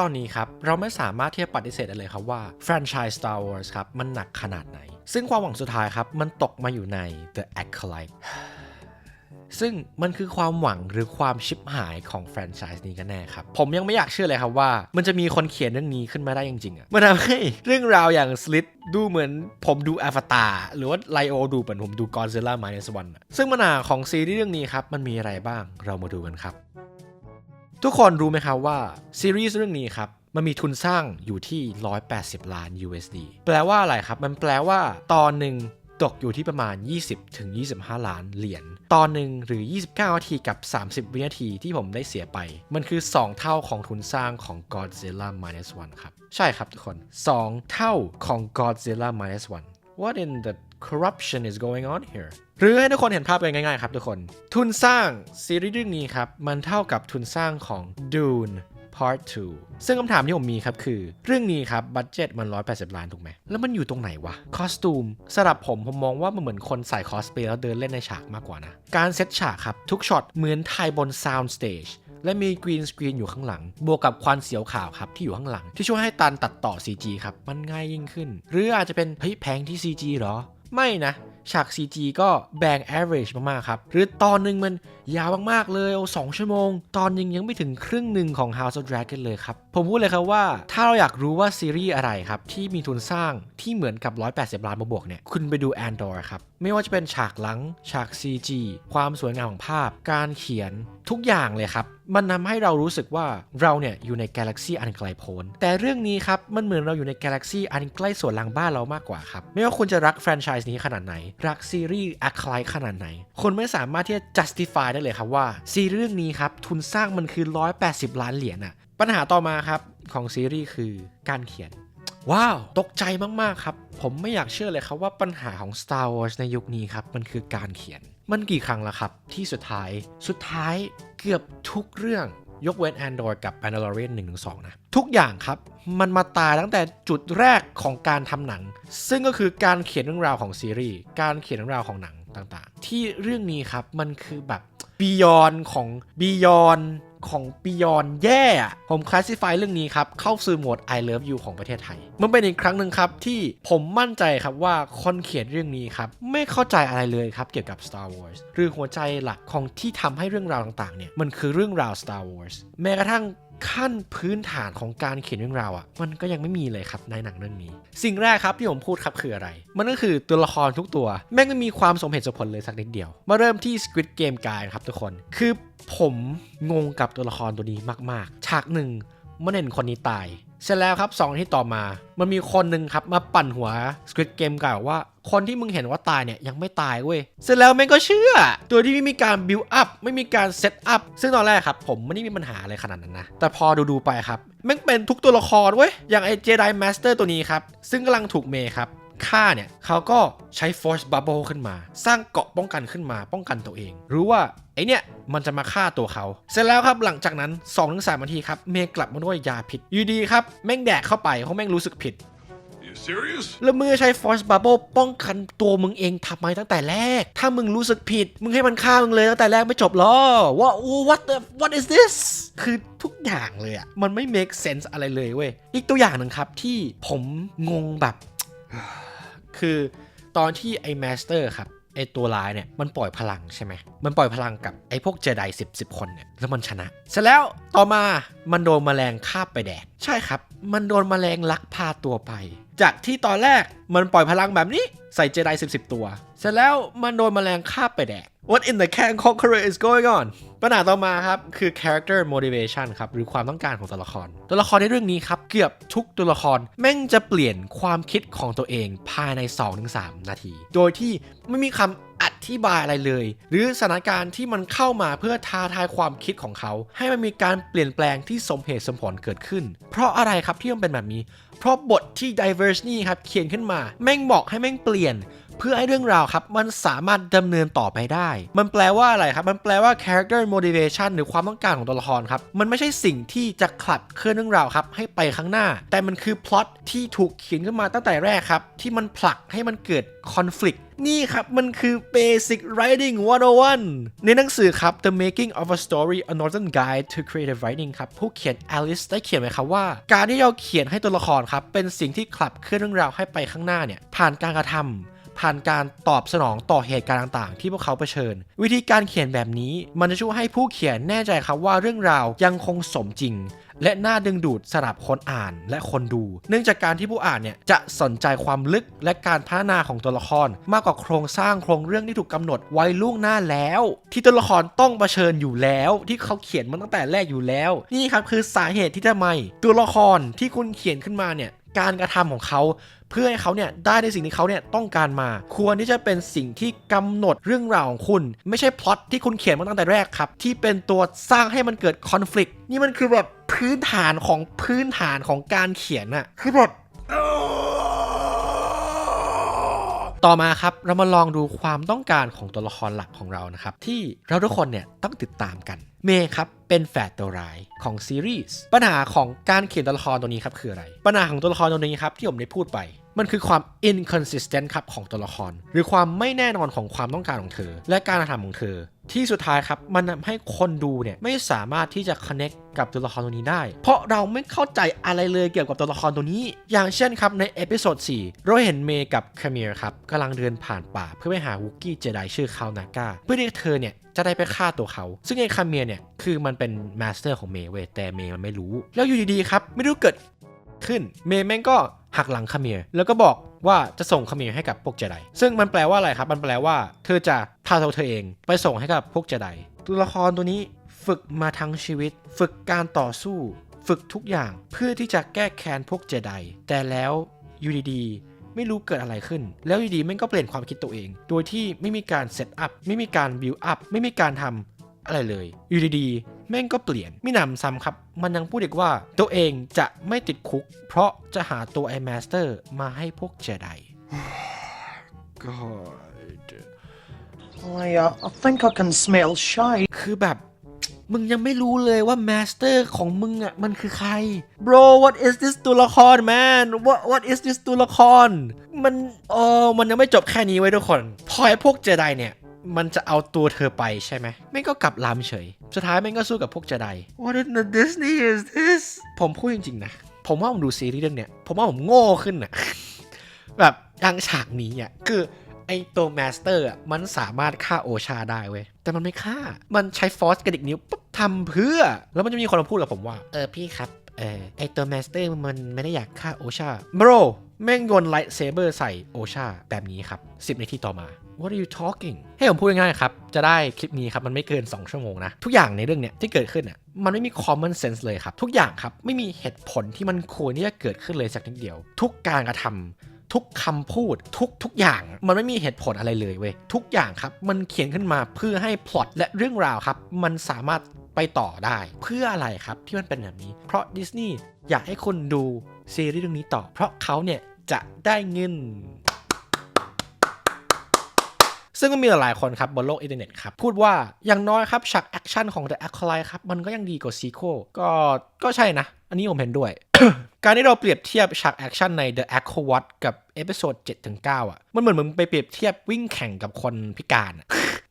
ตอนนี้ครับ เราไม่สามารถที่จะปฏิเสธได้เลยครับว่าแฟรนไชส์ Star Wars ครับ มันหนักขนาดไหน ซึ่งความหวังสุดท้ายครับ มันตกมาอยู่ใน The Acolyte ซึ่งมันคือความหวังหรือความชิบหายของแฟรนไชส์นี้กันแน่ครับ ผมยังไม่อยากเชื่อเลยครับว่า มันจะมีคนเขียนเรื่องนี้ขึ้นมาได้จริงๆอะมันทำให้เรื่องราวอย่างสลิดดูเหมือนผมดูอ v ตาหรือว่าไลโอดูเหมือนผมดู Godzilla Minus One อะซึ่งปัญหาของซีรีส์เรื่องนี้ครับมันมีอะไรบ้างเรามาดูกันครับ ทุกคนรู้ไหมครับว่าซีรีส์เรื่องนี้ครับมันมีทุนสร้างอยู่ที่ 180 ล้าน USD แปลว่าอะไรครับ มันแปลว่าตอนหนึ่งตกอยู่ที่ประมาณ 20ถึง25 ล้านเหรียญ ตอนหนึ่งหรือ 29นาทีกับ 30 วินาทีที่ผมได้เสียไป มันคือ 2 เท่าของทุนสร้างของ Godzilla Minus One ครับ ใช่ครับทุกคน 2 เท่าของ Godzilla Minus One What in the corruption is going on here หรือให้ทุกคนเห็นภาพกันง่ายๆครับทุกคน ทุนสร้างซีรีส์เรื่องนี้ครับ มันเท่ากับทุนสร้างของ Dune Part 2 ซึ่งคำถามที่ผมมีครับคือ เรื่องนี้ครับ บัตเจ็ตมัน 180 ล้านถูกไหม แล้วมันอยู่ตรงไหนวะ คอสตูมสำหรับผมผมมองว่ามันเหมือนคนใส่คอสเพลย์แล้วเดินเล่นในฉากมากกว่านะ การเซตฉากครับ ทุกช็อตเหมือนถ่ายบนซาวด์สเตจและมีกรีนสกรีนอยู่ข้างหลัง บวกกับควันเสียวขาวครับ ที่อยู่ข้างหลัง ที่ช่วยให้ตันตัดต่อ CG ครับมันง่ายยิ่งขึ้น หรืออาจจะเป็นเฮ้ยแพงที่ CG หรอ ไม่นะ ฉาก CG ก็แบง average มากๆ ครับ หรือตอนหนึ่งมันยาวมาก ๆ เลยเอา2ชั่วโมง ตอนยังยังไม่ถึงครึ่งหนึ่งของ House of Dragon เลยครับ ผมพูดเลยครับว่า ถ้าเราอยากรู้ว่าซีรีส์อะไรครับ ที่มีทุนสร้างที่เหมือนกับ 180 ล้านบวกเนี่ย คุณไปดู Andor ครับ ไม่ว่าจะเป็นฉากหลัง ฉาก CG ความสวยงามของภาพ การเขียน ทุกอย่างเลยครับ มันทำให้เรารู้สึกว่าเราเนี่ยอยู่ในกาแล็กซีอันไกลโพ้น แต่เรื่องนี้ครับ มันเหมือนเราอยู่ในกาแล็กซีอันใกล้สวนหลังบ้านเรามากกว่าครับ ไม่ว่าคุณจะรักแฟรนไชส์นี้ขนาดไหน รักซีรีส์อะคลายขนาดไหน คุณไม่สามารถที่จะ justify ได้เลยครับว่าซีรีส์เรื่องนี้ครับทุนสร้างมันคือ 180 ล้านเหรียญอะปัญหาต่อมาครับของซีรีส์คือการเขียนว้าว ตกใจมาก ๆ ครับ ผมไม่อยากเชื่อเลยครับว่าปัญหาของ Star Wars ในยุคนี้ครับ มันคือการเขียน มันกี่ครั้งละครับที่สุดท้ายสุดท้ายเกือบทุกเรื่องยกเว้น Andor กับ Mandalorian 1 1 2นะ ทุกอย่างครับ มันมาตายตั้งแต่จุดแรกของการทำหนัง ซึ่งก็คือการเขียนเรื่องราวของซีรีส์การเขียนเรื่องราวของหนังต่างๆ ที่เรื่องนี้ครับ มันคือแบบบียอนของบียอน ของปิยอนแย่ผมคลาสสิฟายเรื่องนี้ครับ เข้าสู่โหมด I love you ของประเทศไทย มันเป็นอีกครั้งหนึ่งครับ ที่ผมมั่นใจครับว่าคนเขียนเรื่องนี้ครับ ไม่เข้าใจอะไรเลยครับ เกี่ยวกับ Star Wars หรือหัวใจหลักของที่ทำให้เรื่องราวต่างๆเนี่ยมันคือเรื่องราว Star Wars แม้กระทั่ง ขั้นพื้นฐานของการเขียนเรื่องราวอะ่ะมันก็ยังไม่มีเลยครับในหนังเรื่องนี้ สิ่งแรกครับที่ผมพูดครับคืออะไร มันก็คือตัวละครทุกตัว แม่งไม่มีความสมเหตุสมผลเลยสักนิดเดียว มาเริ่มที่ Squid Game กายครับทุกคน คือผมงงกับตัวละครตัวนี้มากๆ ฉากหนึ่งมันเห็นคนนี้ตายเสร็จแล้วครับสองที่ต่อมา มันมีคนหนึ่งครับมาปั่นหัว Squid Game กล่าวว่า คนที่มึงเห็นว่าตายเนี่ยยังไม่ตายเว้ย เสร็จแล้วแม่งก็เชื่อ โดยที่ไม่มีการ build up ไม่มีการ set up ซึ่งตอนแรกครับ ผมไม่ได้มีปัญหาอะไรขนาดนั้นนะ แต่พอดูๆไปครับแม่งเป็นทุกตัวละครเว้ย อย่างไอ้ Jedi Master ตัวนี้ครับ ซึ่งกำลังถูกเมย์ครับฆ่าเนี่ยเขาก็ใช้ Force Bubble ขึ้นมา สร้างเกาะป้องกันขึ้นมาป้องกันตัวเอง รู้ว่าไอเนี่ยมันจะมาฆ่าตัวเขา เสร็จแล้วครับหลังจากนั้น2-3นาทีครับเมย์กลับมาด้วยยาพิษอยู่ดีครับ แม่งแดกเข้าไปเพราะแม่งรู้สึกผิด แล้วมึงใช้ Force Bubble ป้องกันตัวมึงเองทำไมตั้งแต่แรก ถ้ามึงรู้สึกผิด มึงให้มันฆ่ามึงเลยตั้งแต่แรกไม่จบหรอว่า what the what is this คือทุกอย่างเลยอะมันไม่ make sense อะไรเลยเว้ย อีกตัวอย่างหนึ่งครับที่ผมงงแบบ คือตอนที่ไอ้ Master ครับไอ้ตัวร้ายเนี่ยมันปล่อยพลังใช่ไหม มันปล่อยพลังกับไอ้พวกเจไดสิบสิบคนเนี่ยแล้วมันชนะ เสร็จแล้วต่อมามันโดนแมลงคาบไปแดกใช่ครับ มันโดนแมลงลักพาตัวไปจากที่ตอนแรกมันปล่อยพลังแบบนี้ใส่เจไดสิบสิบตัว เสร็จแล้วมันโดนแมลงคาบไปแดก What in the can conqueror is going on ปัญหาต่อมาครับ คือ character motivation ครับ หรือความต้องการของตัวละคร ตัวละครในเรื่องนี้ครับ เกือบทุกตัวละคร แม่งจะเปลี่ยนความคิดของตัวเองภายใน 2-3 นาที โดยที่ไม่มีคำ อธิบายอะไรเลย หรือสถานการณ์ที่มันเข้ามาเพื่อท้าทายความคิดของเขา ให้มันมีการเปลี่ยนแปลงที่สมเหตุสมผลเกิดขึ้น เพราะอะไรครับที่มันเป็นแบบนี้ เพราะบทที่ diverse นี่ครับเขียนขึ้นมา แม่งบอกให้แม่งเปลี่ยนเพื่อให้เรื่องราวครับ มันสามารถดำเนินต่อไปได้ มันแปลว่าอะไรครับ มันแปลว่า character motivation หรือความต้องการของตัวละครครับ มันไม่ใช่สิ่งที่จะขับเคลื่อนเรื่องราวครับ ให้ไปข้างหน้า แต่มันคือ plot ที่ถูกเขียนขึ้นมาตั้งแต่แรกครับ ที่มันผลักให้มันเกิด conflict นี่ครับ มันคือ Basic Writing 101 ในหนังสือครับ The Making of a Story a Northern Guide to Creative Writing ครับ ผู้เขียน Alice ได้เขียนไว้ครับว่า การที่เราเขียนให้ตัวละครครับ เป็นสิ่งที่ขับเคลื่อนเรื่องราวให้ไปข้างหน้าเนี่ย ผ่านการกระทำผ่านการตอบสนองต่อเหตุการณ์ต่างๆ ที่พวกเขาเผชิญ วิธีการเขียนแบบนี้ มันจะช่วยให้ผู้เขียนแน่ใจครับว่าเรื่องราวยังคงสมจริง และน่าดึงดูดสำหรับคนอ่านและคนดู เนื่องจากการที่ผู้อ่านเนี่ยจะสนใจความลึกและการพัฒนาของตัวละคร มากกว่าโครงสร้างโครงเรื่องที่ถูกกำหนดไว้ล่วงหน้าแล้ว ที่ตัวละครต้องเผชิญอยู่แล้ว ที่เขาเขียนมาตั้งแต่แรกอยู่แล้ว นี่ครับคือสาเหตุที่ทำไม ตัวละครที่คุณเขียนขึ้นมาเนี่ยการกระทำของเขาเพื่อให้เขาเนี่ยได้ในสิ่งที่เขาเนี่ยต้องการมา ควรที่จะเป็นสิ่งที่กำหนดเรื่องราวของคุณ ไม่ใช่พล็อตที่คุณเขียนมาตั้งแต่แรกครับ ที่เป็นตัวสร้างให้มันเกิดคอน FLICT นี่มันคือแบบ พื้นฐานของพื้นฐานของการเขียนอะคือแบบต่อมาครับเรามาลองดูความต้องการของตัวละครหลักของเรานะครับ ที่เราทุกคนเนี่ยต้องติดตามกัน เมย์ครับเป็นแฝดตัวร้ายของซีรีส์ปัญหาของการเขียนตัวละครตัวนี้ครับคืออะไร ปัญหาของตัวละครตัวนี้ครับที่ผมได้พูดไป มันคือความ inconsistent ครับของตัวละคร หรือความไม่แน่นอนของความต้องการของเธอ และการกระทำของเธอ ที่สุดท้ายครับ มันทำให้คนดูเนี่ยไม่สามารถที่จะ connect กับตัวละครตัวนี้ได้ เพราะเราไม่เข้าใจอะไรเลยเกี่ยวกับตัวละครตัวนี้ อย่างเช่นครับในเอพิโซด4เราเห็นเมย์กับคาเมียร์ครับกำลังเดินผ่านป่า เพื่อไปหาวูกี้เจไดชื่อคาวนาก้าเพื่อที่เธอเนี่ยจะได้ไปฆ่าตัวเขา ซึ่งไอ้คาเมียร์เนี่ยคือมันเป็นมาสเตอร์ของเมย์เว้ยแต่เมย์มันไม่รู้ แล้วอยู่ดีๆครับไม่รู้เกิดขึ้น เมย์แม่งก็ หักหลังคาเมียร์แล้วก็บอกว่าจะส่งคาเมียร์ให้กับพวกเจไดซึ่งมันแปลว่าอะไรครับ มันแปลว่า เธอจะพาตัวเธอเอง ไปส่งให้กับพวกเจไดตัวละครตัวนี้ฝึกมาทั้งชีวิต ฝึกการต่อสู้ ฝึกทุกอย่างเพื่อที่จะแก้แค้นพวกเจไดแต่แล้วอยู่ดีๆไม่รู้เกิดอะไรขึ้น แล้วอยู่ดีแม่งก็เปลี่ยนความคิดตัวเอง โดยที่ไม่มีการเซตอัพไม่มีการบิวอัพไม่มีการทำอะไรเลยอยู่ดีๆ แม่งก็เปลี่ยนมิหนำซ้ำครับ มันยังพูดอีกว่า ตัวเองจะไม่ติดคุก เพราะจะหาตัวไอแมสเตอร์มาให้พวกเจได God I, uh, I think I can smell shite. คือแบบ มึงยังไม่รู้เลยว่าแมสเตอร์ของมึงอะ มันคือใคร bro what is this ตัวละคร man what what is this ตัวละคร มันเออมันยังไม่จบแค่นี้ไว้ยทุกคน พอไอ้พวกเจไดเนี่ย มันจะเอาตัวเธอไปใช่ไหมแม่งก็กลับลำเฉย สุดท้ายแม่งก็สู้กับพวกเจได What in the Disney is this ผมพูดจริงๆนะ ผมว่าผมดูซีรีส์เรื่องเนี้ย ผมว่าผมโง่ขึ้นอะแบบอย่างฉากนี้อะคือไอตัวแมสเตอร์อะมันสามารถฆ่าโอชาได้เว้ย แต่มันไม่ฆ่า มันใช้ฟอสกระดิกนิ้วปุ๊บทำเพื่อ แล้วมันจะมีคนมาพูดกับผมว่า เออพี่ครับเออไอตัวแมสเตอร์มันไม่ได้อยากฆ่าโอชาบรแม่งโยนไลท์เซเบอร์ใส่โอชาแบบนี้ครับ 10นาทีต่อมา What are you talking ให้ผมพูดง่ายๆครับ จะได้คลิปนี้ครับ มันไม่เกิน 2 ชั่วโมงนะ ทุกอย่างในเรื่องเนี้ยที่เกิดขึ้นอะมันไม่มี common sense เลยครับ ทุกอย่างครับ ไม่มีเหตุผลที่มันควรที่จะเกิดขึ้นเลยสักนิดเดียว ทุกการกระทำทุกคำพูดทุกทุกอย่างมันไม่มีเหตุผลอะไรเลยเว้ยทุกอย่างครับ มันเขียนขึ้นมาเพื่อให้พล็อตและเรื่องราวครับ มันสามารถไปต่อได้ เพื่ออะไรครับที่มันเป็นแบบนี้ เพราะดิสนีย์อยากให้คนดูซีรีส์เรื่องนี้ต่อ เพราะเขาเนี่ยจะได้เงิน ซึ่งก็มีหลายคนครับบนโลกอินเทอร์เน็ตครับ พูดว่าอย่างน้อยครับฉากแอคชั่นของ The Acolyte ครับ มันก็ยังดีกว่าซีโคก็ก็ใช่นะ อันนี้ผมเห็นด้วย การที่เราเปรียบเทียบฉากแอคชั่นใน The a q u a t กับเอพิโซด7-9อะ มันเหมือนมึงไปเปรียบเทียบวิ่งแข่งกับคนพิการอะ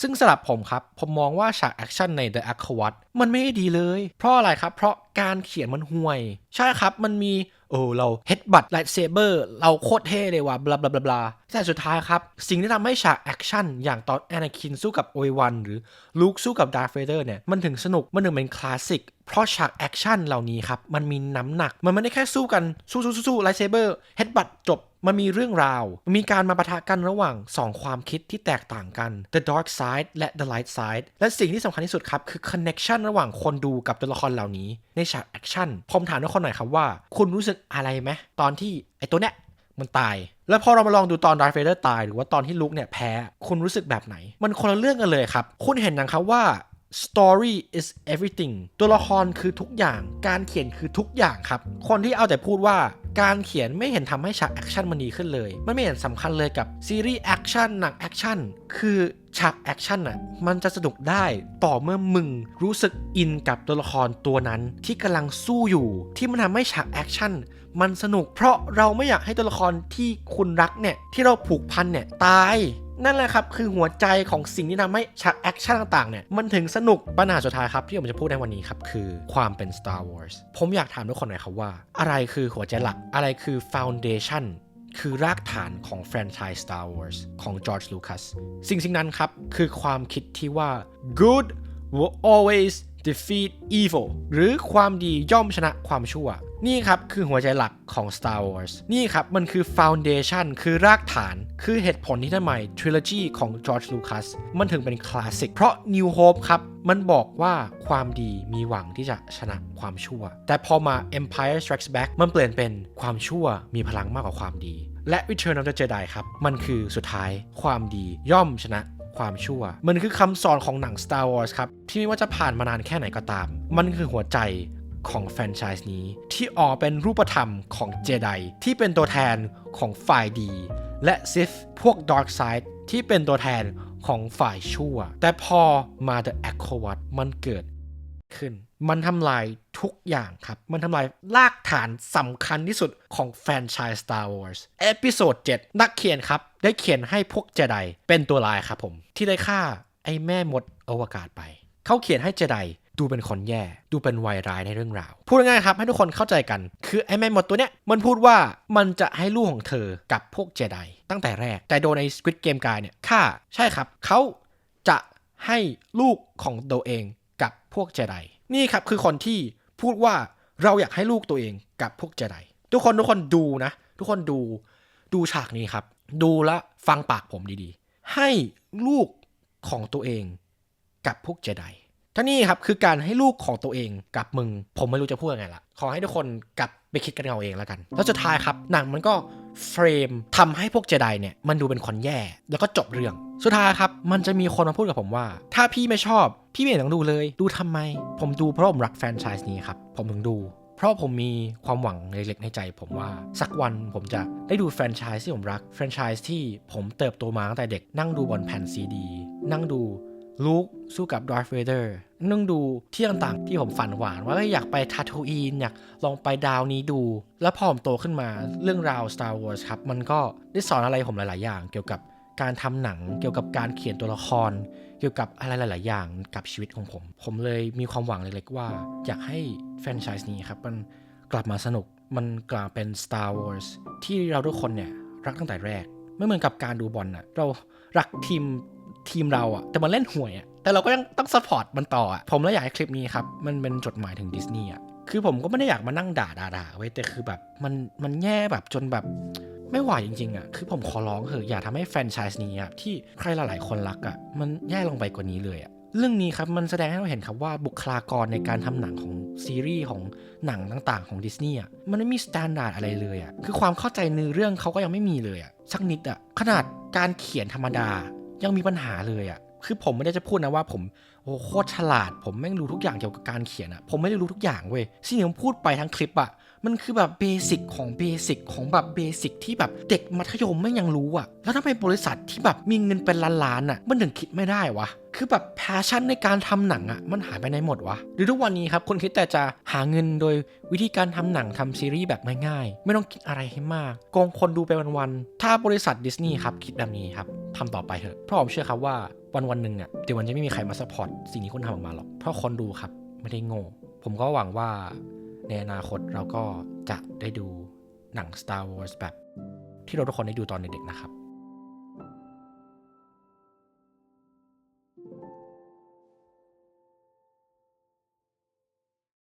ซึ่งสำหรับผมครับ ผมมองว่าฉากแอคชั่นใน The a q u a t มันไม่ได้ดีเลย เพราะอะไรครับ เพราะการเขียนมันห่วย ใช่ครับมันมี โอ้เราเฮดบัตไลท์เซเบอร์เราโคตรเท่เลยว่ะบลาบลาบลาบลาแต่สุดท้ายครับ สิ่งที่ทำให้ฉากแอคชั่นอย่างตอนแอนาคินสู้กับโอวันหรือลูคสู้กับดาร์เฟเดอร์เนี่ย มันถึงสนุก มันถึงเป็นคลาสสิกเพราะฉากแอคชั่นเหล่านี้ครับ มันมีน้ำหนัก มันไม่ได้แค่สู้กัน สู้สู้สู้สู้ไลท์เซเบอร์เฮดบัตจบ มันมีเรื่องราว มีการมาปะทะกันระหว่าง 2 ความคิดที่แตกต่างกัน the dark side และ the light side และสิ่งที่สำคัญที่สุดครับ คือ connection ระหว่างคนดูกับตัวละครเหล่านี้ ในฉากแอคชั่นผมถามทุกคนหน่อยครับว่า คุณรู้สึกอะไรไหมตอนที่ไอตัวเนี้ยมันตาย แล้วพอเรามาลองดูตอนดาร์ v เ a เ e อร์ตาย หรือว่าตอนที่ลุกเนี่ยแพ้ คุณรู้สึกแบบไหน มันคนละเรื่องกันเลยครับ คุณเห็นนะครับว่า story is everything ตัวละครคือทุกอย่าง การเขียนคือทุกอย่างครับ คนที่เอาแต่พูดว่าการเขียนไม่เห็นทำให้ฉากแอคชั่นมันดีขึ้นเลย มันไม่เห็นสำคัญเลยกับซีรีส์แอคชั่นหนังแอคชั่นคือฉากแอคชั่นน่ะมันจะสนุกได้ต่อเมื่อมึงรู้สึกอินกับตัวละครตัวนั้น ที่กำลังสู้อยู่ ที่มันทำให้ฉากแอคชั่นมันสนุก เพราะเราไม่อยากให้ตัวละครที่คุณรักเนี่ยที่เราผูกพันเนี่ยตาย นั่นแหละครับคือหัวใจของสิ่งที่ทำให้ฉากแอคชั่นต่างๆเนี่ยมันถึงสนุกปัญหาสุดท้ายครับที่ผมจะพูดในวันนี้ครับคือความเป็น Star Wars ผมอยากถามทุกคนหน่อยครับว่า อะไรคือหัวใจหลักอะไรคือ foundation คือรากฐานของแฟรนไชส์ Star Wars ของ George Lucas สิ่งสิ่งนั้นครับ คือความคิดที่ว่า good will always defeat evil หรือความดีย่อมชนะความชั่ว นี่ครับคือหัวใจหลักของ Star Wars นี่ครับมันคือ foundation คือรากฐาน คือเหตุผลที่ทำไม trilogy ของ George Lucas มันถึงเป็นคลาสสิก เพราะ New Hope ครับ มันบอกว่าความดีมีหวังที่จะชนะความชั่ว แต่พอมา Empire Strikes Back มันเปลี่ยนเป็นความชั่วมีพลังมากกว่าความดี และ Return of the Jedi ครับ มันคือสุดท้ายความดีย่อมชนะ ความชั่ว มันคือคำสอนของหนัง Star Wars ครับ ที่ไม่ว่าจะผ่านมานานแค่ไหนก็ตาม มันคือหัวใจของแฟรนไชส์นี้ ที่ออกเป็นรูปธรรมของเจไดที่เป็นตัวแทนของฝ่ายดี และซิฟพวก Dark Side ที่เป็นตัวแทนของฝ่ายชั่ว แต่พอมา The Echo Watch มันเกิดขึ้น มันทำลายทุกอย่างครับ มันทำลายรากฐานสำคัญที่สุดของแฟรนไชส์ Star Wars เอพิโซด 7 นักเขียนครับ ได้เขียนให้พวกเจไดเป็นตัวลายครับผม ที่ได้ฆ่าไอ้แม่มดอวกาศไป เขาเขียนให้เจไดดูเป็นคนแย่ ดูเป็นวายร้ายในเรื่องราว พูดง่ายๆครับให้ทุกคนเข้าใจกัน คือไอ้แม่มดตัวเนี้ยมันพูดว่ามันจะให้ลูกของเธอกับพวกเจไดตั้งแต่แรก แต่โดนใน Squid Game กายเนี่ยฆ่าใช่ครับ เขาจะให้ลูกของตัวเองกับพวกเจไดนี่ครับคือคนที่พูดว่าเราอยากให้ลูกตัวเองกับพวกเจไดทุกคนทุกคนดูนะ ทุกคนดูดูฉากนี้ครับ ดูและฟังปากผมดีๆ ให้ลูกของตัวเองกับพวกเจไดท่านี่ครับคือการให้ลูกของตัวเองกับมึง ผมไม่รู้จะพูดยังไงละขอให้ทุกคนกลับไปคิดกันเอาเองแล้วกัน แล้วสุดท้ายครับหนังมันก็เฟรมทำให้พวกเจไดเนี่ยมันดูเป็นคนแย่ แล้วก็จบเรื่อง สุดท้ายครับ มันจะมีคนมาพูดกับผมว่า ถ้าพี่ไม่ชอบ พี่ไม่ต้องดูเลย ดูทำไม ผมดูเพราะผมรักแฟรนไชส์นี้ครับ ผมถึงดู ราะผมมีความหวังเล็กๆในใจ ผมว่าสักวันผมจะได้ดูแฟรนไชส์ที่ผมรักแฟรนไชส์ที่ผมเติบโตมาตั้งแต่เด็กนั่งดูบนแผ่นซีดี นั่งดูลูกสู้กับดาร์ธเวเดอร์นั่งดูที่ต่างๆ ที่ผมฝันหวานว่าอยอยากไปทาทูอีนอยากลองไปดาวนี้ดู แล้วพอผมโตขึ้นมาเรื่องราว Star Wars ครับ มันก็ได้สอนอะไรผมหลาย ๆ อย่างเกี่ยวกับ การทำหนังเกี่ยวกับการเขียนตัวละคร เกี่ยวกับอะไรหลาย ๆ อย่างกับชีวิตของผม ผมเลยมีความหวังเล็ก ๆ ว่า อยากให้แฟรนไชส์นี้ครับ มันกลับมาสนุกมันกลับเป็น Star Wars ที่เราทุกคนเนี่ย รักตั้งแต่แรก ไม่เหมือนกับการดูบอลอะเรารักทีมทีมเราอะแต่มันเล่นห่วยอะแต่เราก็ยังต้องสปอร์ตมันต่ออะผมเลยอยากให้คลิปนี้ครับ มันเป็นจดหมายถึงดิสนีย์อะคือผมก็ไม่ได้อยากมานั่งด่าด่าด่าไว้แต่คือแบบมันมันแย่แบบจนแบบ ไม่ไหวจริงๆอะคือผมขอร้องเถอะอย่าทำให้แฟนชส์นี้อะที่ใครหลายๆคนรักอะมันแย่ลงไปกว่านี้เลยอะเรื่องนี้ครับมันแสดงให้เราเห็นครับว่าบุคลากรในการทำหนังของซีรีส์ของหนังต่างๆของดิสนีย์อะมันไม่มีสแตนดาร์ดอะไรเลยอะคือความเข้าใจเนื้อเรื่องเขาก็ยังไม่มีเลยอะสักนิดอะขนาดการเขียนธรรมดายังมีปัญหาเลยอะคือผมไม่ได้จะพูดนะว่าผมโอ้โคตรฉลาด ผมแม่งรู้ทุกอย่างเกี่ยวกับการเขียนอะผมไม่ได้รู้ทุกอย่างเว้ยสิ่งที่ผมพูดไปทั้งคลิปอะ มันคือแบบเบสิกของเบสิกของแบบเบสิกที่แบบเด็กมัธยมไม่ยังรู้อะแล้วทำไมบริษัทที่แบบมีเงินเป็นล้านๆอะมันถึงคิดไม่ได้วะคือแบบแพชชั่นในการทำหนังอะมันหายไปไหนหมดวะหรือทุกวันนี้ครับคนคิดแต่จะหาเงินโดยวิธีการทำหนังทำซีรีส์แบบง่ายๆ ไม่ต้องคิดอะไรให้มากโกงคนดูไปวันๆ ถ้าบริษัทดิสนีย์ครับคิดแบบนี้ครับทำต่อไปเถอะเพราะผมเชื่อครับว่าวันวันหนึ่งอะเดี๋ยวมันจะไม่มีใครมาซัพพอร์ตสิ่งที่คุณทำออกมาหรอกเพราะคนดูครับไม่ได้โง่ผมก็หวังว่า ในอนาคตเราก็จะได้ดูหนัง Star Wars แบบที่เราทุกคนได้ดูตอนเด็กๆนะครับ